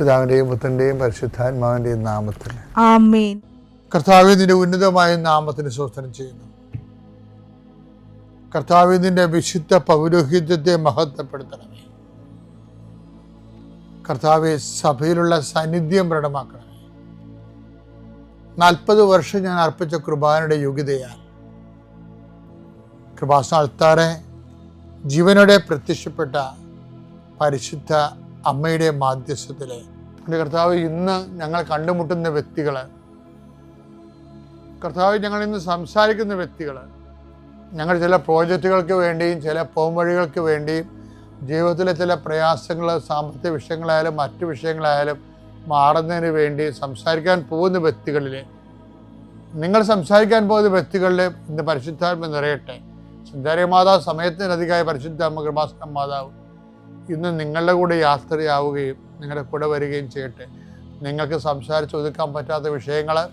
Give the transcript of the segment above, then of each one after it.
പിതാവിന്റെയും പുത്രന്റെയും പരിശുദ്ധാത്മാവിന്റെയും നാമത്തിൽ. കർത്താവ് നിന്റെ ഉന്നതമായ നാമത്തിന് സ്വസ്ഥനം ചെയ്യുന്നു. കർത്താവ് നിന്റെ വിശുദ്ധ പൗരോഹിത്യത്തെ മഹത്വപ്പെടുത്തണമേ. കർത്താവ് സഭയിലുള്ള സാന്നിധ്യം പ്രകടമാക്കണമേ. നാൽപ്പത് വർഷം ഞാൻ അർപ്പിച്ച കൃപാനയുടെ യോഗ്യതയാൽ കൃപാസ്ഥാനത്താറെ ജീവനോടെ പ്രത്യക്ഷപ്പെട്ട പരിശുദ്ധ അമ്മയുടെ മാധ്യസ്ഥത്തിൽ എന്റെ കർത്താവ് ഇന്ന് ഞങ്ങൾ കണ്ടുമുട്ടുന്ന വ്യക്തികൾ കർത്താവ് ഞങ്ങൾ ഇന്ന് സംസാരിക്കുന്ന വ്യക്തികൾ ഞങ്ങൾ ചില പ്രോജക്റ്റുകൾക്ക് വേണ്ടിയും ചില പോംവഴികൾക്ക് വേണ്ടിയും ജീവിതത്തിലെ ചില പ്രയാസങ്ങൾ സാമ്പത്തിക വിഷയങ്ങളായാലും മറ്റു വിഷയങ്ങളായാലും മാറുന്നതിന് വേണ്ടി സംസാരിക്കാൻ പോകുന്ന വ്യക്തികളിൽ നിങ്ങൾ സംസാരിക്കാൻ പോകുന്ന വ്യക്തികളിൽ ഇന്ന് പരിശുദ്ധാത്മ നിറയട്ടെ. സഞ്ചാരി മാതാവ് സമയത്തിനധികമായ പരിശുദ്ധ അമ്മ കൃപാസന മാതാവ് ഇന്ന് നിങ്ങളുടെ കൂടെ യാത്രയാവുകയും നിങ്ങളുടെ കൂടെ വരികയും ചെയ്യട്ടെ. നിങ്ങൾക്ക് സംസാരിച്ച് ഒതുക്കാൻ പറ്റാത്ത വിഷയങ്ങൾ.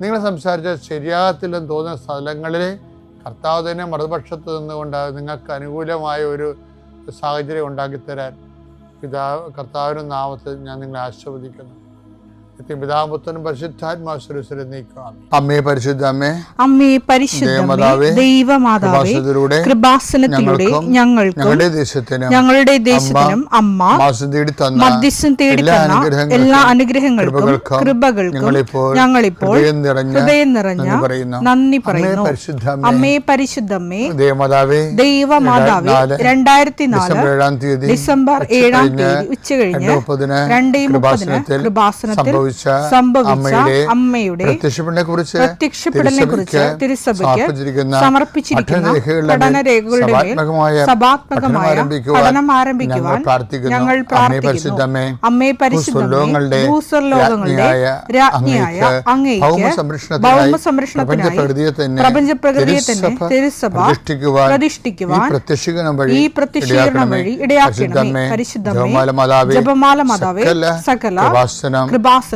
നിങ്ങൾ സംസാരിച്ച ശരിയാകത്തില്ലെന്ന് തോന്നുന്ന സ്ഥലങ്ങളിൽ കർത്താവ് തന്നെ മറുപക്ഷത്ത് നിന്നുകൊണ്ട് നിങ്ങൾക്ക് അനുകൂലമായ ഒരു സാഹചര്യം ഉണ്ടാക്കിത്തരാൻ പിതാവ് കർത്താവിനും നാമത്തിൽ ഞാൻ നിങ്ങളെ ആശീർവദിക്കുന്നു. നിത്യം പിതാപുത്രനും പരിശുദ്ധാത്മാശ്വരസ്വരെ നീക്കാം അമ്മേ പരിശുദ്ധ അമ്മേ അമ്മേ പരിശുദ്ധ ദൈവമാതാവേ കൃപാസനത്തിലൂടെ ഞങ്ങൾക്ക് ഞങ്ങളുടെ ദേശത്തിനും ഞങ്ങളുടെ ദേശത്തിനും അമ്മ മധ്യസ്ഥം തേടി എല്ലാ തന്ന അനുഗ്രഹങ്ങൾക്കും എല്ലാ അനുഗ്രഹങ്ങൾക്കും കൃപകൾക്കും ഞങ്ങളിപ്പോൾ ഹൃദയം നിറഞ്ഞ നന്ദി പറയുന്നു. അമ്മേ പരിശുദ്ധ അമ്മേ, അമ്മേ പരിശുദ്ധമ്മേ ദേവമാതാവേ ദൈവമാതാവേ രണ്ടായിരത്തി നാല് ഡിസംബർ ഏഴാം തീയതി ഡിസംബർ ഉച്ച ഏഴാം കഴിഞ്ഞ് തീയതി ഉച്ചകഴിഞ്ഞ് രണ്ട് മുപ്പതിന് കൃപാസനത്തിൽ സംഭവിച്ച അമ്മയുടെ പ്രത്യക്ഷപ്പെടനെ കുറിച്ച് പ്രത്യക്ഷപ്പെടലിനെ കുറിച്ച് തിരുസഭയ്ക്ക് സമർപ്പിച്ചിരിക്കുന്ന പഠനരേഖകളുടെ സഭാത്മകമായ പഠനം ആരംഭിക്കുവാൻ ഞങ്ങൾ പ്രാർത്ഥിക്കുന്നു. അമ്മേ രാജ്ഞിയായ അങ്ങേക്ക് ഭൗമ സംരക്ഷണത്തിനായി തന്നെ തിരുസഭ പ്രതിഷ്ഠിക്കുവാൻ ഈ പ്രത്യക്ഷീകരണം വഴി ഇടയാക്കണമേ പരിശുദ്ധമേ ജപമാല മാതാവേ സകല കൃപാസനം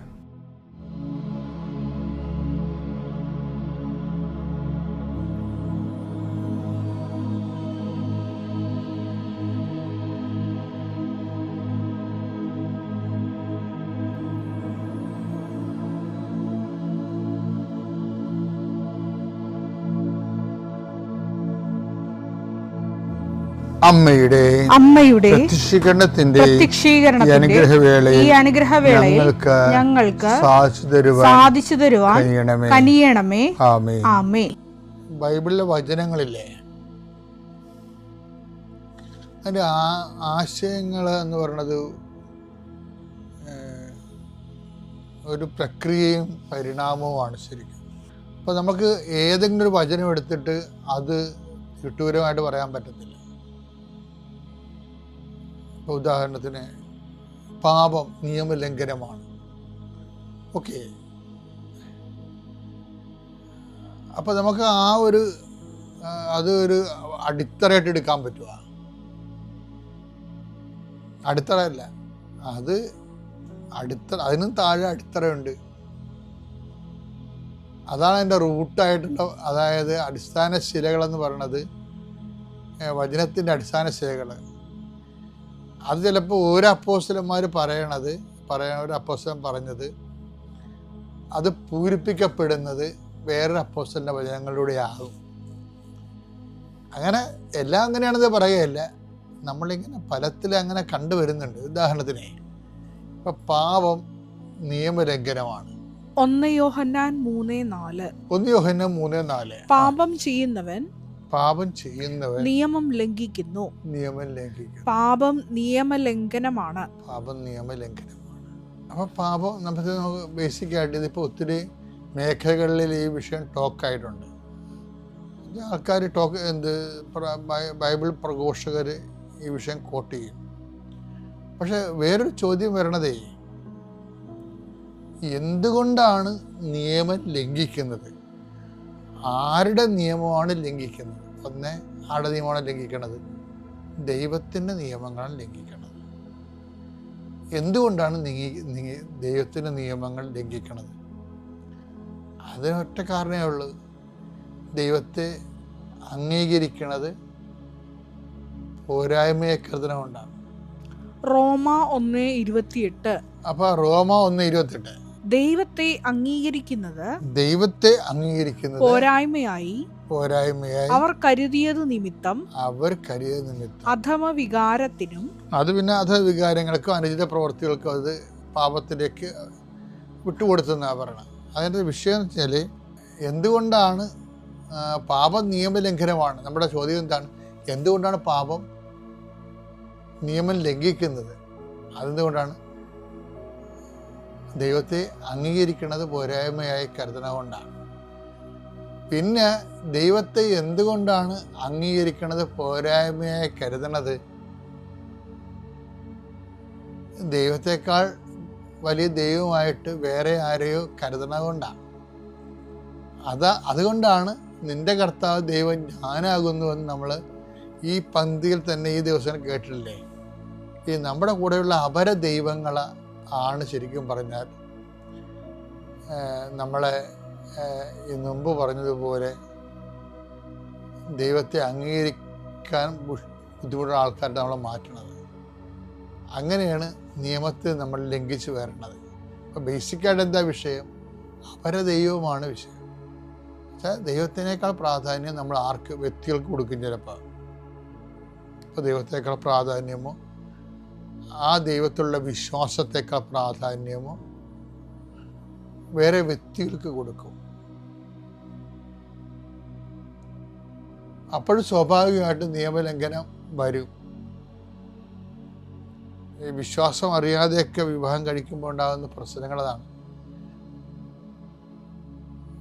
അമ്മയുടെ അമ്മയുടെ പ്രത്യക്ഷീകരണത്തിന്റെ അനുഗ്രഹവേളയിൽ ഈ അനുഗ്രഹവേളയിൽ ഞങ്ങൾക്ക് ഞങ്ങൾക്ക് സാധിച്ചു തരുവാൻ സാധിച്ചു തരുവാൻ കനിയണമേ. ആമേ ആമേ ബൈബിളിലെ വചനങ്ങളില്ലേ? അതിന്റെ ആ ആശയങ്ങൾ എന്ന് പറയുന്നത് ഒരു പ്രക്രിയയും പരിണാമവുമാണ് ശരിക്കും. അപ്പോൾ നമുക്ക് ഏതെങ്കിലും ഒരു വചനം എടുത്തിട്ട് അത് വിട്ടൂരമായിട്ട് പറയാൻ പറ്റത്തില്ല. ഇപ്പോൾ ഉദാഹരണത്തിന് പാപം നിയമലംഘനമാണ്. ഓക്കെ. അപ്പോൾ നമുക്ക് ആ ഒരു അത് ഒരു അടിത്തറയായിട്ട് എടുക്കാൻ പറ്റുക അടിത്തറയല്ല. അത് അടിത്തറ അതിനും താഴെ അടിത്തറയുണ്ട്. അതാണ് എന്റെ റൂട്ടായിട്ടുള്ള അതായത് അടിസ്ഥാന ശിലകളെന്ന് പറയണത് വചനത്തിന്റെ അടിസ്ഥാന ശിലകൾ അത് ചിലപ്പോൾ ഓരോ അപ്പോസ്റ്റലന്മാർ പറയണത് പറയണ ഒരു അപ്പോസ്റ്റലൻ പറഞ്ഞത് അത് പൂരിപ്പിക്കപ്പെടുന്നത് വേറൊരു അപ്പോസ്റ്റലിന്റെ വചനങ്ങളിലൂടെ ആകും. അങ്ങനെ എല്ലാം അങ്ങനെയാണെന്ന് പറയുകയല്ല. നമ്മളിങ്ങനെ ഫലത്തിൽ അങ്ങനെ കണ്ടുവരുന്നുണ്ട്. ഉദാഹരണത്തിന് ഇപ്പം പാപം നിയമലംഘനമാണ്. ഒന്ന് യോഹന്നാൻ മൂന്ന് നാല്. ഒന്ന് യോഹന്നാൻ മൂന്ന് നാല്. പാപം ചെയ്യുന്നവൻ പാപം ചെയ്യുന്നവൻ നിയമം ലംഘിക്കുന്നു. നിയമം ലംഘിക്കുന്നു. പാപം നിയമലംഘനമാണ്. പാപം നിയമലംഘനമാണ്. അപ്പോൾ പാപം നമുക്ക് ബേസിക്കായിട്ട് ഇതിപ്പോൾ ഒത്തിരി മേഖലകളിൽ ഈ വിഷയം ടോക്കായിട്ടുണ്ട് ആൾക്കാർ ടോക്ക് എന്ത് ബൈബിൾ പ്രഘോഷകർ ഈ വിഷയം കോട്ട് ചെയ്യും. പക്ഷെ വേറൊരു ചോദ്യം വരണതേ എന്തുകൊണ്ടാണ് നിയമം ലംഘിക്കുന്നത്? ആരുടെ നിയമമാണ് ലംഘിക്കുന്നത്? ഒന്ന് ആരുടെ നിയമമാണ് ലംഘിക്കണത്? ദൈവത്തിന്റെ നിയമങ്ങളാണ് ലംഘിക്കണത്. എന്തുകൊണ്ടാണ് നീങ്ങി നീങ്ങി ദൈവത്തിന്റെ നിയമങ്ങൾ ലംഘിക്കുന്നത് അതിനൊറ്റ കാരണമേ ഉള്ളൂ. ദൈവത്തെ അംഗീകരിക്കുന്നത് പോരായ്മയെ കൃതനം കൊണ്ടാണ്. റോമ ഒന്ന് ഇരുപത്തിയെട്ട്. അപ്പോൾ റോമ ഒന്ന് ഇരുപത്തെട്ട് ദൈവത്തെ അംഗീകരിക്കുന്നത് ദൈവത്തെ അംഗീകരിക്കുന്നത് പോരായ്മയായി പോരായ്മയായി അവർ കരുതിയത് നിമിത്തം അവർ കരുതിയ നിമിത്തം. അധമ വികാരത്തിനും അത് പിന്നെ അധമ വികാരങ്ങൾക്കും അനുചിത പ്രവർത്തികൾക്കും അത് പാപത്തിലേക്ക് വിട്ടുകൊടുത്തെന്നാണ് പറയണം അതിന്റെ വിഷയം എന്ന് വെച്ചാൽ എന്തുകൊണ്ടാണ് പാപം നിയമലംഘനമാണ്? നമ്മുടെ ചോദ്യം എന്താണ്? എന്തുകൊണ്ടാണ് പാപം നിയമം ലംഘിക്കുന്നത്? അതെന്തുകൊണ്ടാണ്? ദൈവത്തെ അംഗീകരിക്കുന്നത് പോരായ്മയായി കരുതണ കൊണ്ടാണ്. പിന്നെ ദൈവത്തെ എന്തുകൊണ്ടാണ് അംഗീകരിക്കുന്നത് പോരായ്മയായി കരുതണത് ദൈവത്തെക്കാൾ വലിയ ദൈവമായിട്ട് വേറെ ആരെയോ കരുതണ കൊണ്ടാണ്. അത് അതുകൊണ്ടാണ് നിന്റെ കർത്താവ് ദൈവം ഞാനാകുന്നുവെന്ന് നമ്മൾ ഈ പന്തിയിൽ തന്നെ ഈ ദിവസം കേട്ടിട്ടില്ലേ? ഈ നമ്മുടെ കൂടെയുള്ള അപര ദൈവങ്ങൾ ആണ് ശരിക്കും പറഞ്ഞാൽ നമ്മളെ മുമ്പ് പറഞ്ഞതുപോലെ ദൈവത്തെ അംഗീകരിക്കാൻ ബുദ്ധിമുട്ടുള്ള ആൾക്കാരുടെ നമ്മളെ മാറ്റണത്. അങ്ങനെയാണ് നിയമത്തെ നമ്മൾ ലംഘിച്ച് വരേണ്ടത്. അപ്പോൾ ബേസിക്കായിട്ട് എന്താ വിഷയം? അപര ദൈവമാണ് വിഷയം. എന്നുവെച്ചാൽ ദൈവത്തിനേക്കാൾ പ്രാധാന്യം നമ്മൾ ആർക്ക് വ്യക്തികൾക്ക് കൊടുക്കും ചിലപ്പോൾ. ദൈവത്തേക്കാൾ പ്രാധാന്യമോ ആ ദൈവത്തിലുള്ള വിശ്വാസത്തേക്കാൾ പ്രാധാന്യമോ വേറെ വ്യക്തികൾക്ക് കൊടുക്കും. അപ്പോഴും സ്വാഭാവികമായിട്ട് നിയമലംഘനം വരും. ഈ വിശ്വാസം അറിയാതെയൊക്കെ വിവാഹം കഴിക്കുമ്പോൾ ഉണ്ടാകുന്ന പ്രശ്നങ്ങൾ അതാണ്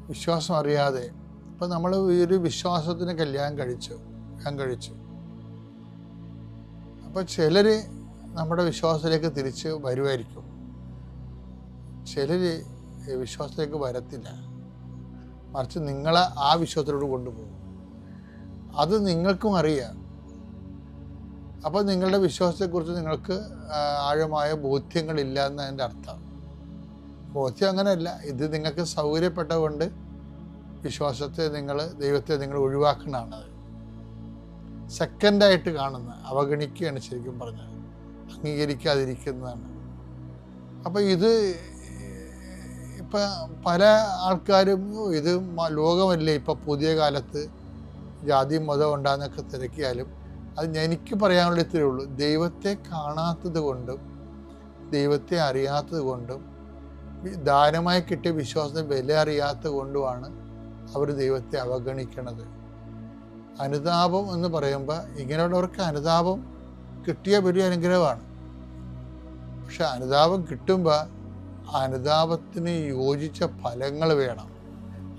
വിശ്വാസം അറിയാതെ. ഇപ്പം നമ്മൾ ഈ ഒരു വിശ്വാസത്തിന് കല്യാണം കഴിച്ചു കല്യാണം കഴിച്ചു. അപ്പം ചിലർ നമ്മുടെ വിശ്വാസത്തിലേക്ക് തിരിച്ച് വരുമായിരിക്കും ചിലർ വിശ്വാസത്തിലേക്ക് വരത്തില്ല. മറിച്ച് നിങ്ങളെ ആ വിശ്വാസത്തിലോട് കൊണ്ടുപോകും. അത് നിങ്ങൾക്കും അറിയാം. അപ്പോൾ നിങ്ങളുടെ വിശ്വാസത്തെക്കുറിച്ച് നിങ്ങൾക്ക് ആഴമായ ബോധ്യങ്ങളില്ല എന്നതിന്റെ അർത്ഥം. ബോധ്യം അങ്ങനെയല്ല. ഇത് നിങ്ങൾക്ക് സൗകര്യപ്പെട്ടതുകൊണ്ട് വിശ്വാസത്തെ നിങ്ങൾ ദൈവത്തെ നിങ്ങൾ ഒഴിവാക്കുന്നതാണത് സെക്കൻഡായിട്ട് കാണുന്ന അവഗണിക്കുകയാണ് ശരിക്കും പറഞ്ഞത് അംഗീകരിക്കാതിരിക്കുന്നതാണ്. അപ്പം ഇത് ഇപ്പം പല ആൾക്കാരും ഇത് ലോകമല്ലേ ഇപ്പം പുതിയ കാലത്ത് ജാതി മതം ഉണ്ടാകുന്നൊക്കെ തിരക്കിയാലും അത് എനിക്ക് പറയാനുള്ള ഇത്രയേ ഉള്ളൂ. ദൈവത്തെ കാണാത്തത് കൊണ്ടും ദൈവത്തെ അറിയാത്തത് കൊണ്ടും ദാനമായി കിട്ടിയ വിശ്വാസത്തെ വില അറിയാത്തത് കൊണ്ടുമാണ് അവർ ദൈവത്തെ അവഗണിക്കണത്. അനുതാപം എന്ന് പറയുമ്പോൾ ഇങ്ങനെയുള്ളവർക്ക് അനുതാപം കിട്ടിയ വലിയ അനുഗ്രഹമാണ്. പക്ഷെ അനുതാപം കിട്ടുമ്പോൾ അനുതാപത്തിന് യോജിച്ച ഫലങ്ങൾ വേണം.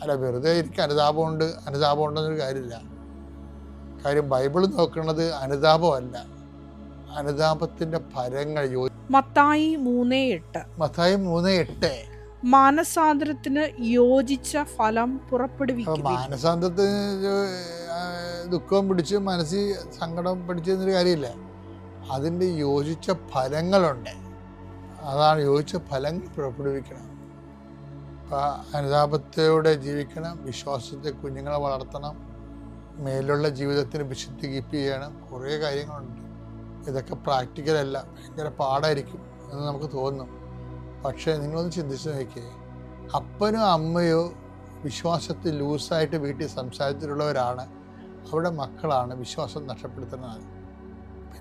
അല്ല വെറുതെ എനിക്ക് അനുതാപമുണ്ട് അനുതാപമുണ്ടെന്നൊരു കാര്യമില്ല. കാര്യം ബൈബിൾ നോക്കുന്നത് അനുതാപമല്ല. അനുതാപത്തിന്റെ ഫലങ്ങൾ മത്തായി മൂന്ന് എട്ട്. മത്തായി മൂന്ന് എട്ട്. മാനസാന്തരത്തിന് യോജിച്ച ഫലം പുറപ്പെടുവിക്കും മാനസാന്തത്തിന് ദുഃഖം പിടിച്ച് മനസ്സിൽ സങ്കടം പിടിച്ചെന്നൊരു കാര്യമില്ല. അതിന്റെ യോജിച്ച ഫലങ്ങളുണ്ട്. അതാണ് യോജിച്ച ഫലങ്ങൾ പുറപ്പെടുവിക്കണം. അപ്പോൾ അനുതാപത്തോടെ ജീവിക്കണം വിശ്വാസത്തെ കുഞ്ഞുങ്ങളെ വളർത്തണം മേലുള്ള ജീവിതത്തിന് വിശുദ്ധി കീപ്പ് ചെയ്യണം. കുറേ കാര്യങ്ങളുണ്ട്. ഇതൊക്കെ പ്രാക്ടിക്കലല്ല ഭയങ്കര പാടായിരിക്കും എന്ന് നമുക്ക് തോന്നും. പക്ഷേ നിങ്ങളൊന്ന് ചിന്തിച്ച് നോക്കിയേ അപ്പനോ അമ്മയോ വിശ്വാസത്തിൽ ലൂസായിട്ട് വീട്ടിൽ സംസാരത്തിലുള്ളവരാണ് അവരുടെ മക്കളാണ് വിശ്വാസം നഷ്ടപ്പെടുത്തുന്നത്.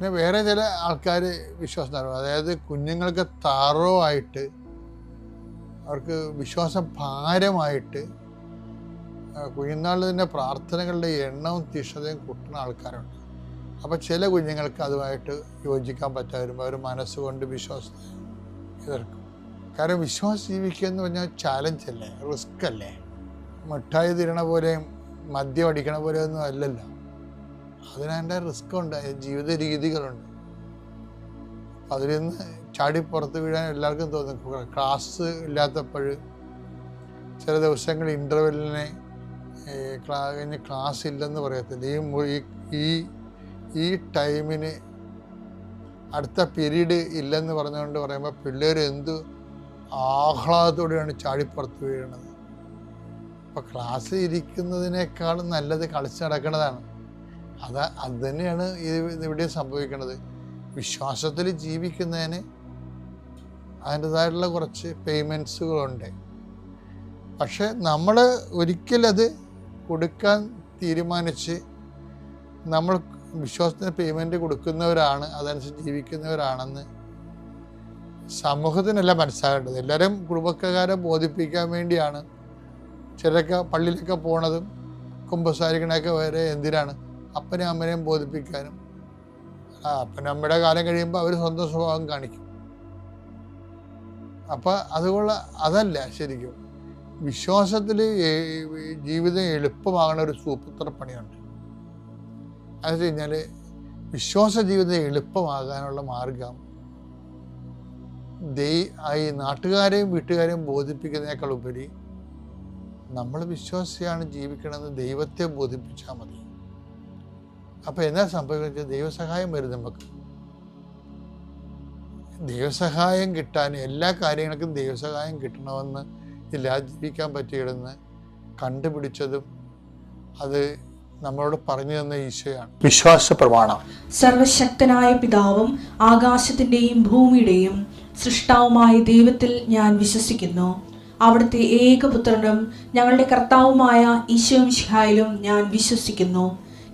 പിന്നെ വേറെ ചില ആൾക്കാർ വിശ്വാസം തരും അതായത് കുഞ്ഞുങ്ങൾക്ക് താറോ ആയിട്ട് അവർക്ക് വിശ്വാസം ഭാരമായിട്ട് കുഞ്ഞുനാളിൽ തന്നെ പ്രാർത്ഥനകളുടെ എണ്ണവും തീഷ്ണതയും കൂട്ടുന്ന ആൾക്കാരുണ്ട്. അപ്പോൾ ചില കുഞ്ഞുങ്ങൾക്ക് അതുമായിട്ട് യോജിക്കാൻ പറ്റാതെ അവർ മനസ്സുകൊണ്ട് വിശ്വാസത്തെ എതിർക്കും. കാരണം വിശ്വാസം ജീവിക്കുക എന്ന് പറഞ്ഞാൽ ചാലഞ്ച് അല്ലേ? റിസ്ക് അല്ലേ? മിഠായി തിരണ പോലെയും മദ്യം അടിക്കണ പോലെയൊന്നും അല്ലല്ലോ. അതിനതിന്റെ റിസ്ക് ഉണ്ട് അതിന് ജീവിത രീതികളുണ്ട്. അതിൽ നിന്ന് ചാടി പുറത്ത് വീഴാൻ എല്ലാവർക്കും തോന്നും. ക്ലാസ് ഇല്ലാത്തപ്പോൾ ചില ദിവസങ്ങൾ ഇന്റർവെല്ലിനെ കഴിഞ്ഞ് ക്ലാസ് ഇല്ലെന്ന് പറയത്തില്ല. ഈ- ഈ ഈ ടൈമിന് അടുത്ത പീരീഡ് ഇല്ലെന്ന് പറഞ്ഞുകൊണ്ട് പറയുമ്പോൾ പിള്ളേർ എന്ത് ആഹ്ലാദത്തോടെയാണ് ചാടിപ്പുറത്ത് വീഴുന്നത് അപ്പോൾ ക്ലാസ് ഇരിക്കുന്നതിനേക്കാളും നല്ലത് കളിച്ച് നടക്കുന്നതാണ് അത് അത് തന്നെയാണ് ഇവിടെ സംഭവിക്കുന്നത് വിശ്വാസത്തിൽ ജീവിക്കുന്നതിന് അതിന്റെതായിട്ടുള്ള കുറച്ച് പേയ്മെൻസുകളുണ്ട്. പക്ഷെ നമ്മൾ ഒരിക്കലത് കൊടുക്കാൻ തീരുമാനിച്ച് നമ്മൾ വിശ്വാസത്തിന് പേയ്മെന്റ് കൊടുക്കുന്നവരാണ് അതനുസരിച്ച് ജീവിക്കുന്നവരാണെന്ന് സമൂഹത്തിനല്ല മനസ്സിലാകേണ്ടത് എല്ലാവരും കുടുംബക്കാരെ ബോധിപ്പിക്കാൻ വേണ്ടിയാണ്. ചിലരൊക്കെ പള്ളിയിലൊക്കെ പോണതും കുമ്പസാരിക്കണൊക്കെ വരെ എന്തിനാണ്? അപ്പനെയും അമ്മനെയും ബോധിപ്പിക്കാനും. ആ അപ്പനും അമ്മയുടെ കാലം കഴിയുമ്പോൾ അവർ സ്വന്തം സ്വഭാവം കാണിക്കും. അപ്പം അതുകൊള്ള അതല്ല ശരിക്കും. വിശ്വാസത്തിൽ ജീവിതം എളുപ്പമാകുന്ന ഒരു സൂപ്പത്ര പണിയുണ്ട്. അത് കഴിഞ്ഞാൽ വിശ്വാസ ജീവിതം എളുപ്പമാകാനുള്ള മാർഗം ദൈ ഈ നാട്ടുകാരെയും വീട്ടുകാരെയും ബോധിപ്പിക്കുന്നതിനേക്കാൾ ഉപരി നമ്മൾ വിശ്വാസിയാണ് ജീവിക്കണമെന്ന് ദൈവത്തെ ബോധിപ്പിച്ചാൽ മതി. അപ്പോൾ എന്താ സംഭവിക്കുന്നത് ദൈവസഹായം വരും നമുക്ക്. ദൈവസഹായം കിട്ടാൻ എല്ലാ കാര്യങ്ങൾക്കും ദൈവസഹായം കിട്ടണമെന്ന് ഇല്ല ജീവിക്കാൻ പറ്റിയിടുന്ന് കണ്ടുപിടിച്ചതും അത് നമ്മളോട് പറഞ്ഞു തന്ന ഈശോയാണ്. വിശ്വാസ പ്രമാണം സർവശക്തനായ പിതാവും ആകാശത്തിന്റെയും ഭൂമിയുടെയും സൃഷ്ടാവുമായ ദൈവത്തിൽ ഞാൻ വിശ്വസിക്കുന്നു. അവിടുത്തെ ഏകപുത്രനും ഞങ്ങളുടെ കർത്താവുമായ ഈശോമിഷിഹായിലും ഞാൻ വിശ്വസിക്കുന്നു.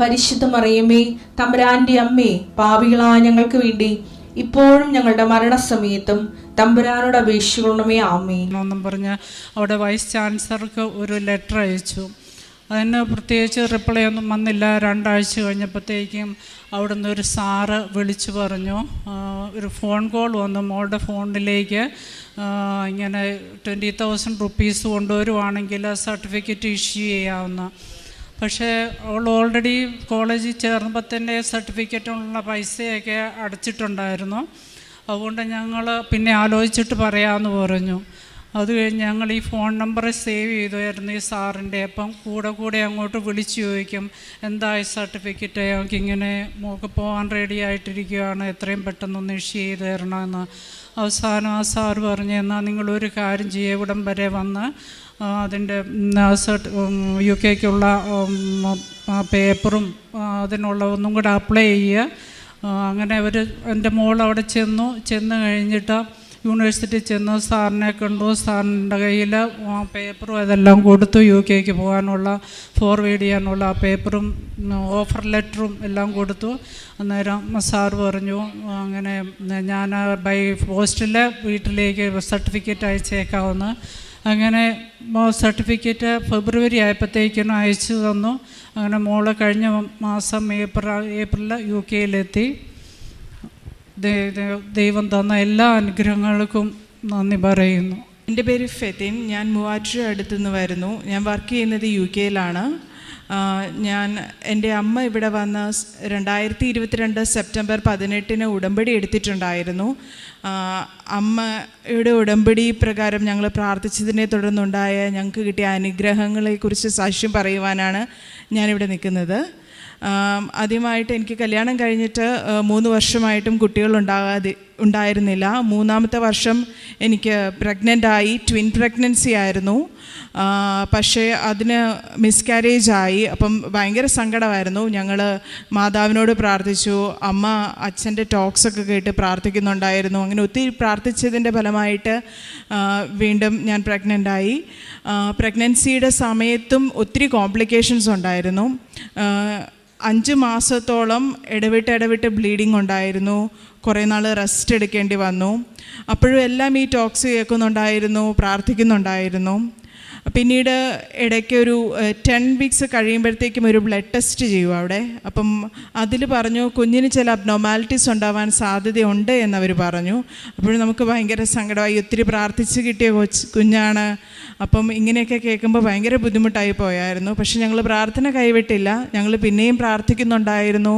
പരിശുദ്ധ മറിയമ്മേ തമ്പുരാന്റെ അമ്മേ പാപികളായ ഞങ്ങൾക്ക് വേണ്ടി ഇപ്പോഴും ഞങ്ങളുടെ മരണസമയത്തും തമ്പുരാനോട് അപേക്ഷിക്കണമേ ആമേ പറഞ്ഞ് അവിടെ വൈസ് ചാൻസലർക്ക് ഒരു ലെറ്റർ അയച്ചു. അതിന് പ്രത്യേകിച്ച് റിപ്ലൈ ഒന്നും വന്നില്ല. രണ്ടാഴ്ച കഴിഞ്ഞപ്പോഴത്തേക്കും അവിടുന്ന് ഒരു സാറ് വിളിച്ചു പറഞ്ഞു. ഒരു ഫോൺ കോൾ വന്നു. മോളുടെ ഫോണിലേക്ക് ഇങ്ങനെ ട്വന്റി തൗസൻഡ് റുപ്പീസ് കൊണ്ടുവരുവാണെങ്കിൽ സർട്ടിഫിക്കറ്റ് ഇഷ്യൂ ചെയ്യാവുന്ന പക്ഷേ അവൾ ഓൾറെഡി കോളേജിൽ ചേർന്നപ്പോൾ തന്നെ സർട്ടിഫിക്കറ്റിനുള്ള പൈസയൊക്കെ അടച്ചിട്ടുണ്ടായിരുന്നു. അതുകൊണ്ട് ഞങ്ങൾ പിന്നെ ആലോചിച്ചിട്ട് പറയാമെന്ന് പറഞ്ഞു. അത് കഴിഞ്ഞ് ഞങ്ങൾ ഈ ഫോൺ നമ്പർ സേവ് ചെയ്തായിരുന്നു ഈ സാറിന്റെ. അപ്പം കൂടെ കൂടെ അങ്ങോട്ട് വിളിച്ചു ചോദിക്കും എന്തായി സർട്ടിഫിക്കറ്റ് ഞങ്ങൾക്ക് ഇങ്ങനെ മോക്ക് പോകാൻ റെഡി ആയിട്ടിരിക്കുകയാണ്. എത്രയും പെട്ടെന്നൊന്ന് ഇഷ്യൂ ചെയ്ത് തരണമെന്ന് അവസാനം ആ സാറ് പറഞ്ഞു എന്നാൽ നിങ്ങളൊരു കാര്യം ചെയ്യുക ഇവിടം വരെ വന്ന് അതിന്റെ സർട്ട് യു കെക്കുള്ള പേപ്പറും അതിനുള്ള ഒന്നും കൂടെ അപ്ലൈ ചെയ്യുക. അങ്ങനെ അവർ എന്റെ മോൾ അവിടെ ചെന്നു. ചെന്ന് കഴിഞ്ഞിട്ട് യൂണിവേഴ്സിറ്റി ചെന്നു. സാറിനെ കണ്ടു. സാറിന്റെ കയ്യിൽ പേപ്പറും അതെല്ലാം കൊടുത്തു. യു കെക്ക് പോകാനുള്ള ഫോർവേഡ് ചെയ്യാനുള്ള ആ പേപ്പറും ഓഫർ ലെറ്ററും എല്ലാം കൊടുത്തു. അന്നേരം സാർ പറഞ്ഞു അങ്ങനെ ഞാൻ ബൈ പോസ്റ്റിൽ വീട്ടിലേക്ക് സർട്ടിഫിക്കറ്റ് അയച്ചേക്കാവുന്ന. അങ്ങനെ സർട്ടിഫിക്കറ്റ് ഫെബ്രുവരി ആയപ്പോഴത്തേക്കിനും അയച്ചു തന്നു. അങ്ങനെ മോൾ കഴിഞ്ഞ മാസം ഏപ്രിൽ ഏപ്രിലിൽ യു കെയിലെത്തി. ദൈവം തന്ന എല്ലാ അനുഗ്രഹങ്ങൾക്കും നന്ദി പറയുന്നു. എന്റെ പേര് ഫെത്തിൻ ഞാൻ മൂവാറ്റുപുഴ അടുത്തുനിന്ന് വരുന്നു. ഞാൻ വർക്ക് ചെയ്യുന്നത് യു കെയിലാണ്. ഞാൻ എന്റെ അമ്മ ഇവിടെ വന്ന് രണ്ടായിരത്തി ഇരുപത്തിരണ്ട് സെപ്റ്റംബർ പതിനെട്ടിന് ഉടമ്പടി എടുത്തിട്ടുണ്ടായിരുന്നു. അമ്മയുടെ ഉടമ്പടി പ്രകാരം ഞങ്ങൾ പ്രാർത്ഥിച്ചതിനെ തുടർന്നുണ്ടായ ഞങ്ങൾക്ക് കിട്ടിയ അനുഗ്രഹങ്ങളെക്കുറിച്ച് സാക്ഷ്യം പറയുവാനാണ് ഞാനിവിടെ നിൽക്കുന്നത്. ആദ്യമായിട്ട് എനിക്ക് കല്യാണം കഴിഞ്ഞിട്ട് മൂന്ന് വർഷമായിട്ടും കുട്ടികളുണ്ടാകാതെ ഉണ്ടായിരുന്നില്ല. മൂന്നാമത്തെ വർഷം എനിക്ക് പ്രഗ്നന്റ് ആയി. ട്വിൻ പ്രഗ്നൻസി ആയിരുന്നു. പക്ഷേ അതിന് മിസ്കാരേജ് ആയി. അപ്പം ഭയങ്കര സങ്കടമായിരുന്നു. ഞങ്ങൾ മാതാവിനോട് പ്രാർത്ഥിച്ചു. അമ്മ അച്ഛന്റെ ടോക്സൊക്കെ കേട്ട് പ്രാർത്ഥിക്കുന്നുണ്ടായിരുന്നു. അങ്ങനെ ഒത്തിരി പ്രാർത്ഥിച്ചതിന്റെ ഫലമായിട്ട് വീണ്ടും ഞാൻ പ്രഗ്നന്റ് ആയി. പ്രഗ്നൻസിയുടെ സമയത്തും ഒത്തിരി കോംപ്ലിക്കേഷൻസ് ഉണ്ടായിരുന്നു. അഞ്ച് മാസത്തോളം ഇടവിട്ട് ഇടവിട്ട് ബ്ലീഡിംഗ് ഉണ്ടായിരുന്നു. കുറേ നാൾ റെസ്റ്റ് എടുക്കേണ്ടി വന്നു. അപ്പോഴും എല്ലാം ഈ ടോക്സ് കേൾക്കുന്നുണ്ടായിരുന്നു പ്രാർത്ഥിക്കുന്നുണ്ടായിരുന്നു. പിന്നീട് ഇടയ്ക്ക് ഒരു ടെൻ വീക്സ് കഴിയുമ്പോഴത്തേക്കും ഒരു ബ്ലഡ് ടെസ്റ്റ് ചെയ്യും അവിടെ. അപ്പം അതിൽ പറഞ്ഞു കുഞ്ഞിന് ചില അബ്നോമാലിറ്റീസ് ഉണ്ടാവാൻ സാധ്യതയുണ്ട് എന്നവർ പറഞ്ഞു. അപ്പോഴും നമുക്ക് ഭയങ്കര സങ്കടമായി ഒത്തിരി പ്രാർത്ഥിച്ച് കിട്ടിയ കൊച്ച് കുഞ്ഞാണ്. അപ്പം ഇങ്ങനെയൊക്കെ കേൾക്കുമ്പോൾ ഭയങ്കര ബുദ്ധിമുട്ടായി പോയായിരുന്നു. പക്ഷെ ഞങ്ങൾ പ്രാർത്ഥന കൈവിട്ടില്ല. ഞങ്ങൾ പിന്നെയും പ്രാർത്ഥിക്കുന്നുണ്ടായിരുന്നു.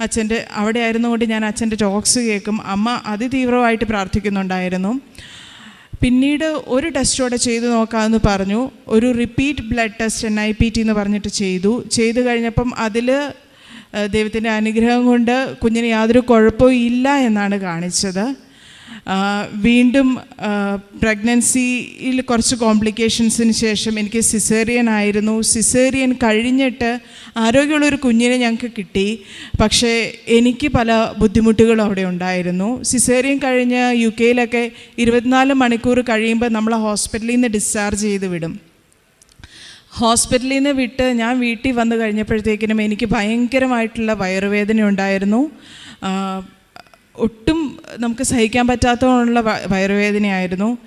അച്ഛന്റെ അവിടെ ആയിരുന്നുകൊണ്ട് ഞാൻ അച്ഛന്റെ ടോക്സ് കേൾക്കും. അമ്മ അതിതീവ്രമായിട്ട് പ്രാർത്ഥിക്കുന്നുണ്ടായിരുന്നു. പിന്നീട് ഒരു ടെസ്റ്റോടെ ചെയ്ത് നോക്കാമെന്ന് പറഞ്ഞു. ഒരു repeat blood test N I P T എന്ന് പറഞ്ഞിട്ട് ചെയ്തു. ചെയ്തു കഴിഞ്ഞപ്പം അതിൽ ദൈവത്തിന്റെ അനുഗ്രഹം കൊണ്ട് കുഞ്ഞിന് യാതൊരു കുഴപ്പവും ഇല്ല എന്നാണ് കാണിച്ചത്. വീണ്ടും പ്രഗ്നൻസിയിൽ കുറച്ച് കോംപ്ലിക്കേഷൻസിന് ശേഷം എനിക്ക് സിസേറിയൻ ആയിരുന്നു സിസേറിയൻ കഴിഞ്ഞിട്ട് ആരോഗ്യമുള്ളൊരു കുഞ്ഞിനെ ഞങ്ങൾക്ക് കിട്ടി. പക്ഷേ എനിക്ക് പല ബുദ്ധിമുട്ടുകളും അവിടെ ഉണ്ടായിരുന്നു. സിസേറിയൻ കഴിഞ്ഞ് യു കെയിലൊക്കെ ഇരുപത്തിനാല് മണിക്കൂർ കഴിയുമ്പോൾ നമ്മൾ ഹോസ്പിറ്റലിൽ നിന്ന് ഡിസ്ചാർജ് ചെയ്ത് വിടും. ഹോസ്പിറ്റലിൽ നിന്ന് വിട്ട് ഞാൻ വീട്ടിൽ വന്നു കഴിഞ്ഞപ്പോഴത്തേക്കിനും എനിക്ക് ഭയങ്കരമായിട്ടുള്ള വയറുവേദന ഉണ്ടായിരുന്നു. ഒട്ടും നമുക്ക് സഹിക്കാൻ പറ്റാത്തതുകൊണ്ടുള്ള വയറുവേദനയായിരുന്നു.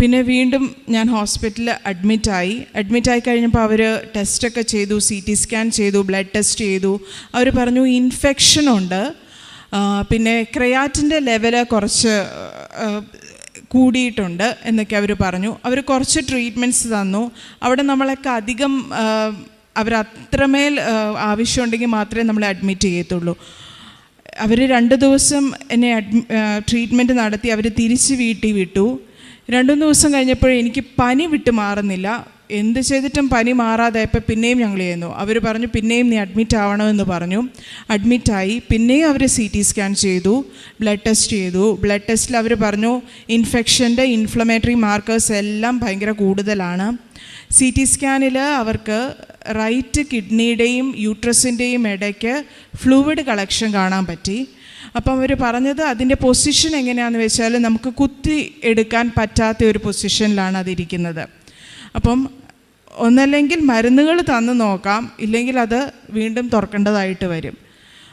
പിന്നെ വീണ്ടും ഞാൻ ഹോസ്പിറ്റലിൽ അഡ്മിറ്റായി അഡ്മിറ്റായി കഴിഞ്ഞപ്പോൾ അവർ ടെസ്റ്റൊക്കെ ചെയ്തു സി ടി സ്കാൻ ചെയ്തു ബ്ലഡ് ടെസ്റ്റ് ചെയ്തു. അവർ പറഞ്ഞു ഇൻഫെക്ഷനുണ്ട് പിന്നെ ക്രയാറ്റിന്റെ ലെവൽ കുറച്ച് കൂടിയിട്ടുണ്ട് എന്നൊക്കെ അവർ പറഞ്ഞു. അവർ കുറച്ച് ട്രീറ്റ്മെന്റ്സ് തന്നു. അവിടെ നമ്മളൊക്കെ അധികം ആ, ആവശ്യമുണ്ടെങ്കിൽ മാത്രമേ നമ്മളെ അഡ്മിറ്റ് ചെയ്യത്തുള്ളൂ. അവർ രണ്ട് ദിവസം എന്നെ ട്രീറ്റ്മെന്റ് നടത്തി അവർ തിരിച്ച് വീട്ടിൽ വിട്ടു. രണ്ടു ദിവസം കഴിഞ്ഞപ്പോൾ എനിക്ക് പനി വിട്ട് മാറുന്നില്ല. എന്ത് ചെയ്തിട്ടും പനി മാറാതായപ്പോൾ പിന്നെയും ഞങ്ങൾ ചെയ്യുന്നു അവർ പറഞ്ഞു പിന്നെയും നീ അഡ്മിറ്റ് ആവണമെന്ന് പറഞ്ഞു. അഡ്മിറ്റായി പിന്നെയും അവർ സി ടി സ്കാൻ ചെയ്തു ബ്ലഡ് ടെസ്റ്റ് ചെയ്തു. ബ്ലഡ് ടെസ്റ്റിൽ അവർ പറഞ്ഞു ഇൻഫെക്ഷന്റെ ഇൻഫ്ലമേറ്ററി മാർക്കേഴ്സ് എല്ലാം ഭയങ്കര കൂടുതലാണ്. സി ടി സ്കാനിൽ അവർക്ക് റൈറ്റ് കിഡ്നിയുടെയും യൂട്രസിന്റെയും ഇടയ്ക്ക് ഫ്ലൂയിഡ് കളക്ഷൻ കാണാൻ പറ്റി. അപ്പം അവർ പറഞ്ഞത് അതിന്റെ പൊസിഷൻ എങ്ങനെയാണെന്ന് വെച്ചാൽ നമുക്ക് കുത്തി എടുക്കാൻ പറ്റാത്ത ഒരു പൊസിഷനിലാണ് അതിരിക്കുന്നത് അപ്പം ഒന്നല്ലെങ്കിൽ മരുന്നുകൾ തന്ന് നോക്കാം ഇല്ലെങ്കിൽ അത് വീണ്ടും തുറക്കേണ്ടതായിട്ട് വരും.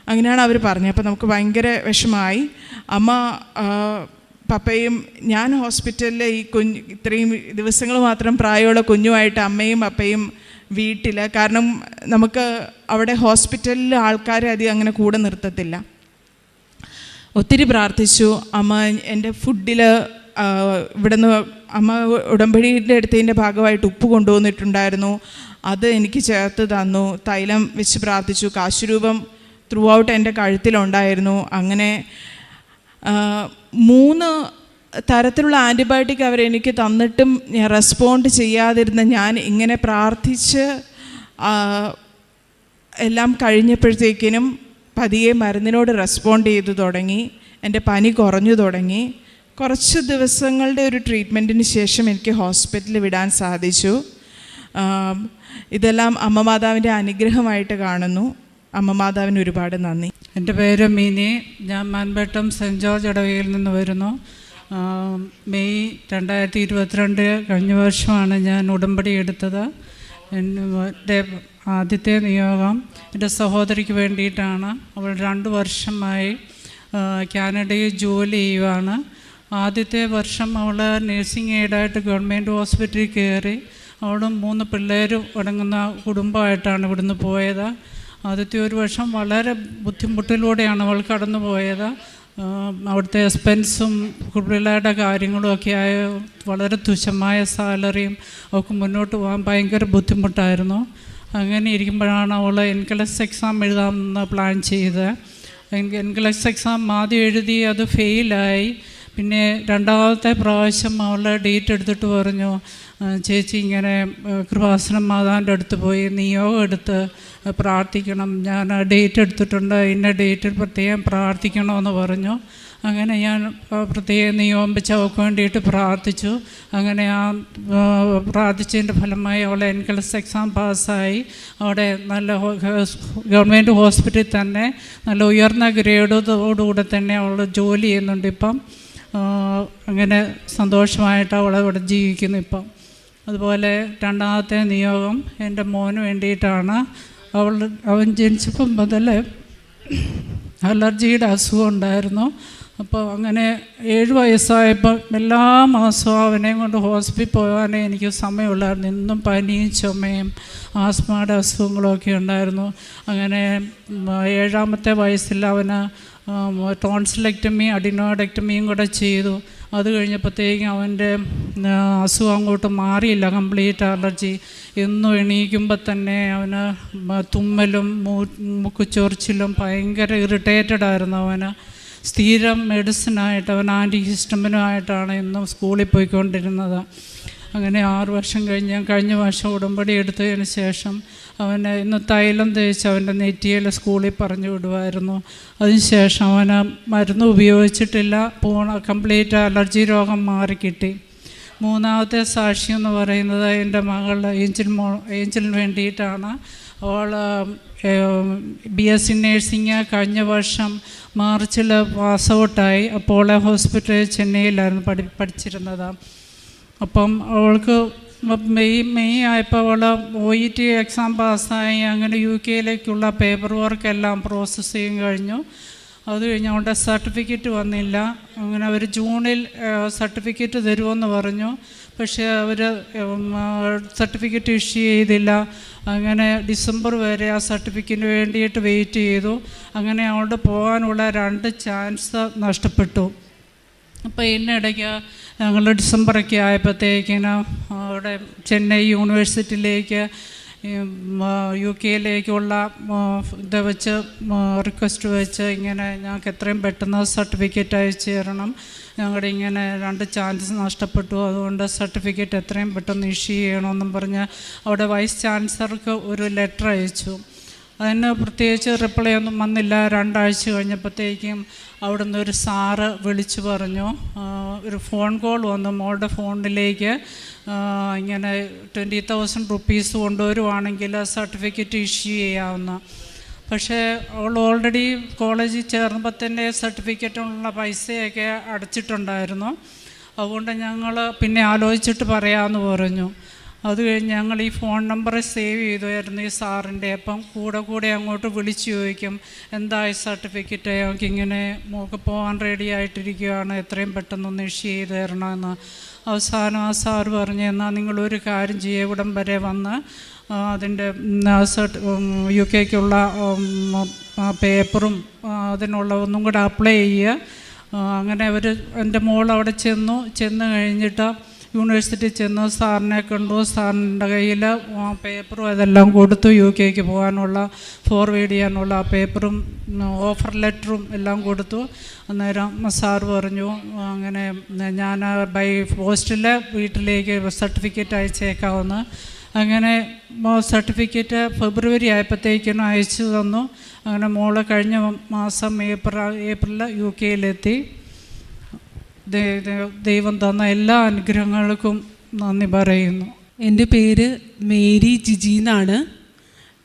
അങ്ങനെയാണ് അവർ പറഞ്ഞത്. അപ്പോൾ നമുക്ക് ഭയങ്കര വിഷമായി അമ്മ പപ്പയും ഞാൻ ഹോസ്പിറ്റലിലെ ഈ കുഞ്ഞ് ഇത്രയും ദിവസങ്ങൾ മാത്രം പ്രായമുള്ള കുഞ്ഞുമായിട്ട് അമ്മയും പപ്പയും വീട്ടിൽ കാരണം നമുക്ക് അവിടെ ഹോസ്പിറ്റലിൽ ആൾക്കാരെ അധികം അങ്ങനെ കൂടെ നിർത്തത്തില്ല. ഒത്തിരി പ്രാർത്ഥിച്ചു. അമ്മ എന്റെ ഫുഡിൽ ഇവിടുന്ന് അമ്മ ഉടമ്പടിയുടെ അടുത്തതിന്റെ ഭാഗമായിട്ട് ഉപ്പ് കൊണ്ടുവന്നിട്ടുണ്ടായിരുന്നു. അത് എനിക്ക് ചേർത്ത് തന്നു. തൈലം വെച്ച് പ്രാർത്ഥിച്ചു. കാശുരൂപം ത്രൂ ഔട്ട് എന്റെ കഴുത്തിലുണ്ടായിരുന്നു. അങ്ങനെ മൂന്ന് തരത്തിലുള്ള ആന്റിബയോട്ടിക് അവർ എനിക്ക് തന്നിട്ടും റെസ്പോണ്ട് ചെയ്യാതിരുന്ന ഞാൻ ഇങ്ങനെ പ്രാർത്ഥിച്ച് എല്ലാം കഴിഞ്ഞപ്പോഴത്തേക്കിനും പതിയെ മരുന്നിനോട് റെസ്പോണ്ട് ചെയ്തു തുടങ്ങി. എന്റെ പനി കുറഞ്ഞു തുടങ്ങി. കുറച്ച് ദിവസങ്ങളുടെ ഒരു ട്രീറ്റ്മെന്റിന് ശേഷം എനിക്ക് ഹോസ്പിറ്റലിൽ വിടാൻ സാധിച്ചു. ഇതെല്ലാം അമ്മ മാതാവിന്റെ അനുഗ്രഹമായിട്ട് കാണുന്നു. അമ്മ മാതാവിന് ഒരുപാട് നന്ദി. എന്റെ പേര് മീനി. ഞാൻ മാൻപേട്ടം സെന്റ് ജോർജ് ഇടവകയിൽ നിന്ന് വരുന്നു. മെയ് രണ്ടായിരത്തി ഇരുപത്തിരണ്ട് കഴിഞ്ഞ വർഷമാണ് ഞാൻ ഉടമ്പടി എടുത്തത്. എന്റെ ആദ്യത്തെ നിയോഗം എന്റെ സഹോദരിക്ക് വേണ്ടിയിട്ടാണ്. അവൾ രണ്ട് വർഷമായി കാനഡയിൽ ജോലി ചെയ്യുവാണ്. ആദ്യത്തെ വർഷം അവൾ നേഴ്സിംഗ് എയ്ഡായിട്ട് ഗവൺമെന്റ് ഹോസ്പിറ്റലിൽ കയറി. അവളും മൂന്ന് പിള്ളേരും അടങ്ങുന്ന കുടുംബമായിട്ടാണ് ഇവിടുന്ന് പോയത്. ആദ്യത്തെ ഒരു വർഷം വളരെ ബുദ്ധിമുട്ടിലൂടെയാണ് അവൾ കടന്നു പോയത് അവിടുത്തെ എക്സ്പെൻസും പിള്ളേരുടെ കാര്യങ്ങളും ഒക്കെ ആയ വളരെ തുച്ഛമായ സാലറിയും അവൾക്ക് മുന്നോട്ട് പോകാൻ ഭയങ്കര ബുദ്ധിമുട്ടായിരുന്നു. അങ്ങനെ ഇരിക്കുമ്പോഴാണ് അവൾ എൻകലസ് എക്സാം എഴുതാമെന്ന് പ്ലാൻ ചെയ്ത് എൻകലസ് എക്സാം ആദ്യം എഴുതി അത് ഫെയിലായി പിന്നെ രണ്ടാമത്തെ പ്രാവശ്യം അവൾ ഡേറ്റ് എടുത്തിട്ട് പറഞ്ഞു "ആ, ചേച്ചി ഇങ്ങനെ കൃപാസനം മാതാവിന്റെ അടുത്ത് പോയി നിയോഗം എടുത്ത് പ്രാർത്ഥിക്കണം. ഞാൻ ഡേറ്റ് എടുത്തിട്ടുണ്ട്. ഇന്ന ഡേറ്റിൽ പ്രത്യേകം പ്രാർത്ഥിക്കണമെന്ന് പറഞ്ഞു. അങ്ങനെ ഞാൻ പ്രത്യേകം നിയോഗം വെച്ച് അവൾക്ക് വേണ്ടിയിട്ട് പ്രാർത്ഥിച്ചു. അങ്ങനെ ആ പ്രാർത്ഥിച്ചതിന്റെ ഫലമായി അവളെ എൻകലസ് എക്സാം പാസ്സായി. അവിടെ നല്ല ഗവൺമെന്റ് ഹോസ്പിറ്റലിൽ തന്നെ നല്ല ഉയർന്ന ഗ്രേഡോടുകൂടെ തന്നെ അവൾ ജോലി ചെയ്യുന്നുണ്ട് ഇപ്പം. അങ്ങനെ സന്തോഷമായിട്ട് അവളെ ഇവിടെ ജീവിക്കുന്നു ഇപ്പം. അതുപോലെ രണ്ടാമത്തെ നിയോഗം എന്റെ മോന് വേണ്ടിയിട്ടാണ്. അവൾ അവൻ ജനിച്ചപ്പം മുതൽ അലർജിയുടെ അസുഖം ഉണ്ടായിരുന്നു. അപ്പോൾ അങ്ങനെ ഏഴ് വയസ്സായപ്പോൾ എല്ലാ മാസവും അവനെയും കൊണ്ട് ഹോസ്പിറ്റലിൽ പോകാനേ എനിക്ക് സമയമുള്ളായിരുന്നു. ഇന്നും പനിയും ചുമയും ആസ്മയുടെ അസുഖങ്ങളൊക്കെ ഉണ്ടായിരുന്നു. അങ്ങനെ ഏഴാമത്തെ വയസ്സിൽ അവന് ടോൺസിലെക്ടമി അഡിനോഡക്ടമിയും കൂടെ ചെയ്തു. അത് കഴിഞ്ഞപ്പോഴത്തേക്കും അവന്റെ അസുഖം അങ്ങോട്ട് മാറിയില്ല. കംപ്ലീറ്റ് അലർജി എന്നും എണീക്കുമ്പോൾ തന്നെ അവന് തുമ്മലും മൂ ഭയങ്കര ഇറിറ്റേറ്റഡ് ആയിരുന്നു അവന്. സ്ഥിരം മെഡിസിനായിട്ട് അവൻ ആന്റി ഹിസ്റ്റമിനുമായിട്ടാണ് ഇന്നും സ്കൂളിൽ പോയിക്കൊണ്ടിരുന്നത്. അങ്ങനെ ആറ് വർഷം കഴിഞ്ഞ് ഞാൻ കഴിഞ്ഞ വർഷം ഉടമ്പടി എടുത്തതിന് ശേഷം അവനെ ഇന്ന് തൈലം തേച്ച് അവന്റെ നെറ്റിയിൽ സ്കൂളിൽ പറഞ്ഞു വിടുമായിരുന്നു അതിനുശേഷം അവന് മരുന്ന് ഉപയോഗിച്ചിട്ടില്ല പൂർണ കംപ്ലീറ്റ് അലർജി രോഗം മാറിക്കിട്ടി. മൂന്നാമത്തെ സാക്ഷി എന്ന് പറയുന്നത് എന്റെ മകൾ ഏഞ്ചൽ മോ ഏഞ്ചലിന് വേണ്ടിയിട്ടാണ്. അവൾ ബി എസ് സി നേഴ്സിങ് കഴിഞ്ഞ വർഷം മാർച്ചിൽ പാസ് ഔട്ടായി അപ്പോൾ ഹോസ്പിറ്റൽ ചെന്നൈയിലായിരുന്നു പഠി പഠിച്ചിരുന്നത്. അപ്പം അവൾക്ക് മെയ് മെയ് ആയപ്പോൾ അവൾ ഒ ഇ ടി എക്സാം പാസ്സായി. അങ്ങനെ യു കെയിലേക്കുള്ള പേപ്പർ വർക്ക് എല്ലാം പ്രോസസ്സ് ചെയ്യും കഴിഞ്ഞു. അത് കഴിഞ്ഞ് അവളുടെ സർട്ടിഫിക്കറ്റ് വന്നില്ല. അങ്ങനെ അവർ ജൂണിൽ സർട്ടിഫിക്കറ്റ് തരുമെന്ന് പറഞ്ഞു. പക്ഷേ അവർ സർട്ടിഫിക്കറ്റ് ഇഷ്യൂ ചെയ്തില്ല. അങ്ങനെ ഡിസംബർ വരെ ആ സർട്ടിഫിക്കറ്റിന് വേണ്ടിയിട്ട് വെയിറ്റ് ചെയ്തു. അങ്ങനെ അവളുടെ പോകാനുള്ള രണ്ട് ചാൻസ് നഷ്ടപ്പെട്ടു. അപ്പോൾ ഇതിനിടയ്ക്ക് ഞങ്ങൾ ഡിസംബറൊക്കെ ആയപ്പോഴത്തേക്കിന് അവിടെ ചെന്നൈ യൂണിവേഴ്സിറ്റിയിലേക്ക് യു കെയിലേക്കുള്ള ഇത് വെച്ച് റിക്വസ്റ്റ് വെച്ച് ഇങ്ങനെ ഞങ്ങൾക്ക് എത്രയും പെട്ടെന്ന് സർട്ടിഫിക്കറ്റ് അയച്ചു തരണം. ഞങ്ങളുടെ ഇങ്ങനെ രണ്ട് ചാൻസ് നഷ്ടപ്പെട്ടു. അതുകൊണ്ട് സർട്ടിഫിക്കറ്റ് എത്രയും പെട്ടെന്ന് ഇഷ്യൂ ചെയ്യണമെന്നും പറഞ്ഞ് അവിടെ വൈസ് ചാൻസലർക്ക് ഒരു ലെറ്റർ അയച്ചു. അതിന് പ്രത്യേകിച്ച് റിപ്ലൈ ഒന്നും വന്നില്ല. രണ്ടാഴ്ച കഴിഞ്ഞപ്പോഴത്തേക്കും അവിടുന്ന് ഒരു സാറ് വിളിച്ചു പറഞ്ഞു ഒരു ഫോൺ കോൾ വന്നു. മോളുടെ ഫോണിലേക്ക് ഇങ്ങനെ ട്വന്റി തൗസൻഡ് റുപ്പീസ് കൊണ്ടുവരുവാണെങ്കിൽ സർട്ടിഫിക്കറ്റ് ഇഷ്യൂ ചെയ്യാവുന്ന. പക്ഷേ അവൾ ഓൾറെഡി കോളേജിൽ ചേർന്നപ്പോൾ തന്നെ സർട്ടിഫിക്കറ്റിനുള്ള പൈസയൊക്കെ അടച്ചിട്ടുണ്ടായിരുന്നു. അതുകൊണ്ട് ഞങ്ങൾ പിന്നെ ആലോചിച്ചിട്ട് പറയാമെന്ന് പറഞ്ഞു. അത് കഴിഞ്ഞ് ഞങ്ങൾ ഈ ഫോൺ നമ്പർ സേവ് ചെയ്തായിരുന്നു ഈ സാറിന്റെ. അപ്പം കൂടെ കൂടെ അങ്ങോട്ട് വിളിച്ചു ചോദിക്കും എന്തായി സർട്ടിഫിക്കറ്റ്? ഞങ്ങൾക്ക് ഇങ്ങനെ മോക്ക് പോകാൻ റെഡി ആയിട്ടിരിക്കുകയാണ്. എത്രയും പെട്ടെന്നൊന്ന് ഇഷ്യൂ ചെയ്ത് തരണമെന്ന് അവസാനം ആ സാറ് പറഞ്ഞു എന്നാൽ നിങ്ങളൊരു കാര്യം ചെയ്യുക ഇവിടം വരെ വന്ന് അതിന്റെ സർട്ട് യു കെക്കുള്ള പേപ്പറും അതിനുള്ള ഒന്നും കൂടെ അപ്ലൈ ചെയ്യുക അങ്ങനെ അവർ എന്റെ മോൾ അവിടെ ചെന്നു. ചെന്ന് കഴിഞ്ഞിട്ട് യൂണിവേഴ്സിറ്റി ചെന്ന് സാറിനെ കണ്ടു സാറിന്റെ കയ്യിൽ പേപ്പറും അതെല്ലാം കൊടുത്തു യു കെക്ക് പോകാനുള്ള ഫോർവേഡ് ചെയ്യാനുള്ള പേപ്പറും ഓഫർ ലെറ്ററും എല്ലാം കൊടുത്തു. അന്നേരം സാർ പറഞ്ഞു അങ്ങനെ ഞാൻ ബൈ പോസ്റ്റിൽ വീട്ടിലേക്ക് സർട്ടിഫിക്കറ്റ് അയച്ചേക്കാവുന്ന. അങ്ങനെ സർട്ടിഫിക്കറ്റ് ഫെബ്രുവരി ആയപ്പോഴത്തേക്കിനും അയച്ചു തന്നു. അങ്ങനെ മോൾ കഴിഞ്ഞ മാസം ഏപ്രിൽ ഏപ്രിലിൽ യു കെയിലെത്തി ദൈവം തന്ന എല്ലാ അനുഗ്രഹങ്ങൾക്കും നന്ദി പറയുന്നു. എന്റെ പേര് മേരി ജിജി എന്നാണ്.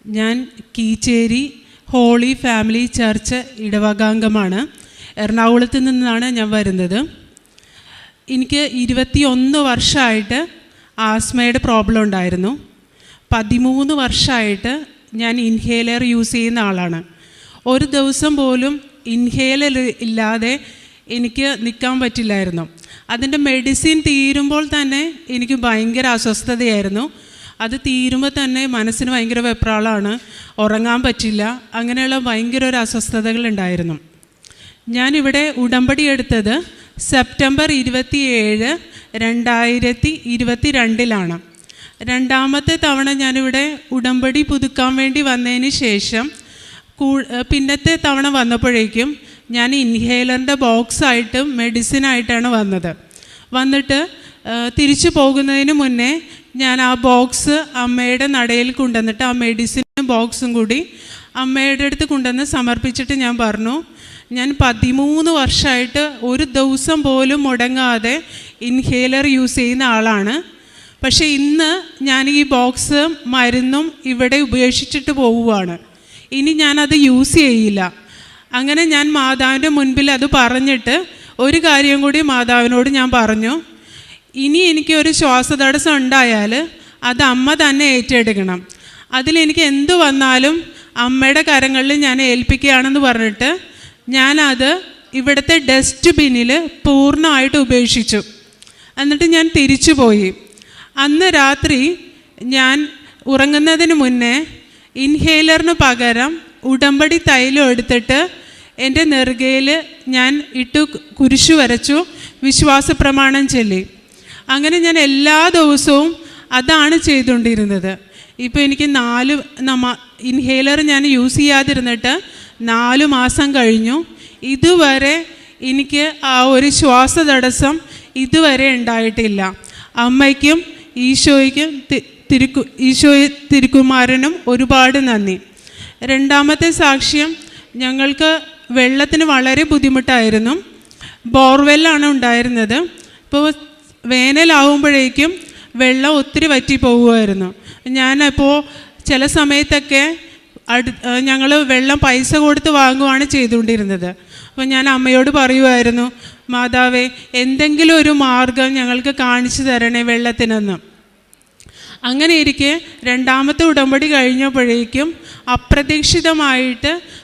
ഞാൻ കീച്ചേരി ഹോളി ഫാമിലി ചർച്ച് ഇടവകാംഗമാണ്. എറണാകുളത്ത് നിന്നാണ് ഞാൻ വരുന്നത്. എനിക്ക് ഇരുപത്തി ഒന്ന് വർഷമായിട്ട് ആസ്മയുടെ പ്രോബ്ലം ഉണ്ടായിരുന്നു. പതിമൂന്ന് വർഷമായിട്ട് ഞാൻ ഇൻഹേലർ യൂസ് ചെയ്യുന്ന ആളാണ്. ഒരു ദിവസം പോലും ഇൻഹേലർ ഇല്ലാതെ എനിക്ക് നിൽക്കാൻ പറ്റില്ലായിരുന്നു. അതിന്റെ മെഡിസിൻ തീരുമ്പോൾ തന്നെ എനിക്ക് ഭയങ്കര അസ്വസ്ഥതയായിരുന്നു. അത് തീരുമ്പോൾ തന്നെ മനസ്സിന് ഭയങ്കര വെപ്രാളമാണ്. ഉറങ്ങാൻ പറ്റില്ല. അങ്ങനെയുള്ള ഭയങ്കര ഒരു അസ്വസ്ഥതകൾ ഉണ്ടായിരുന്നു. ഞാനിവിടെ ഉടമ്പടി എടുത്തത് സെപ്റ്റംബർ ഇരുപത്തിയേഴ് രണ്ടായിരത്തി ഇരുപത്തി രണ്ടിലാണ് രണ്ടാമത്തെ തവണ ഞാനിവിടെ ഉടമ്പടി പുതുക്കാൻ വേണ്ടി വന്നതിന് ശേഷം കൂ- പിന്നത്തെ തവണ വന്നപ്പോഴേക്കും ഞാൻ ഇൻഹേലറിന്റെ ബോക്സായിട്ടും മെഡിസിനായിട്ടാണ് വന്നത്. വന്നിട്ട് തിരിച്ചു പോകുന്നതിന് മുന്നേ ഞാൻ ആ ബോക്സ് അമ്മയുടെ നടയിൽ കൊണ്ടുവന്നിട്ട് ആ മെഡിസിനും ബോക്സും കൂടി അമ്മയുടെ അടുത്ത് കൊണ്ടുവന്ന് സമർപ്പിച്ചിട്ട് ഞാൻ പറഞ്ഞു ഞാൻ പതിമൂന്ന് വർഷമായിട്ട് ഒരു ദിവസം പോലും മുടങ്ങാതെ ഇൻഹേലർ യൂസ് ചെയ്യുന്ന ആളാണ്. പക്ഷേ ഇന്ന് ഞാൻ ഈ ബോക്സ് മരുന്നും ഇവിടെ ഉപേക്ഷിച്ചിട്ട് പോവുകയാണ്. ഇനി ഞാനത് യൂസ് ചെയ്യില്ല. അങ്ങനെ ഞാൻ മാതാവിന്റെ മുൻപിൽ അത് പറഞ്ഞിട്ട് ഒരു കാര്യം കൂടി മാതാവിനോട് ഞാൻ പറഞ്ഞു. ഇനി എനിക്ക് ഒരു ശ്വാസതടസ്സം ഉണ്ടായാൽ അത് അമ്മ തന്നെ ഏറ്റെടുക്കണം. അതിലെനിക്ക് എന്തു വന്നാലും അമ്മയുടെ കരങ്ങളിൽ ഞാൻ ഏൽപ്പിക്കുകയാണെന്ന് പറഞ്ഞിട്ട് ഞാനത് ഇവിടുത്തെ ഡസ്റ്റ് ബിന്നിൽ പൂർണമായിട്ട് ഉപേക്ഷിച്ചു. എന്നിട്ട് ഞാൻ തിരിച്ചു പോയി. അന്ന് രാത്രി ഞാൻ ഉറങ്ങുന്നതിന് മുന്നേ ഇൻഹേലറിന് പകരം ഉടമ്പടി തൈലം എടുത്തിട്ട് എന്റെ നെറുകയിൽ ഞാൻ ഇട്ടു കുരിശു വരച്ചു വിശ്വാസ പ്രമാണം ചൊല്ലി. അങ്ങനെ ഞാൻ എല്ലാ ദിവസവും അതാണ് ചെയ്തുകൊണ്ടിരുന്നത്. ഇപ്പോൾ എനിക്ക് നാല് നമ്മ ഇൻഹേലർ ഞാൻ യൂസ് ചെയ്യാതിരുന്നിട്ട് നാല് മാസം കഴിഞ്ഞു. ഇതുവരെ എനിക്ക് ആ ഒരു ശ്വാസതടസ്സം ഇതുവരെ ഉണ്ടായിട്ടില്ല. അമ്മയ്ക്കും ഈശോയ്ക്കും തിരുക്കു ഈശോ തിരുക്കുമാരനും ഒരുപാട് നന്ദി. രണ്ടാമത്തെ സാക്ഷ്യം ഞങ്ങൾക്ക് വെള്ളത്തിന് വളരെ ബുദ്ധിമുട്ടായിരുന്നു. ബോർവെല്ലാണ് ഉണ്ടായിരുന്നത്. ഇപ്പോൾ വേനലാവുമ്പോഴേക്കും വെള്ളം ഒത്തിരി വറ്റി പോകുമായിരുന്നു ഞാനപ്പോൾ ചില സമയത്തൊക്കെ അടു ഞങ്ങൾ വെള്ളം പൈസ കൊടുത്ത് വാങ്ങുവാണ് ചെയ്തുകൊണ്ടിരുന്നത്. അപ്പോൾ ഞാൻ അമ്മയോട് പറയുമായിരുന്നു മാതാവേ എന്തെങ്കിലും ഒരു മാർഗം ഞങ്ങൾക്ക് കാണിച്ചു തരണേ വെള്ളത്തിനെന്ന്. അങ്ങനെ ഇരിക്കെ രണ്ടാമത്തെ ഉടമ്പടി കഴിഞ്ഞപ്പോഴേക്കും അപ്രതീക്ഷിതമായിട്ട്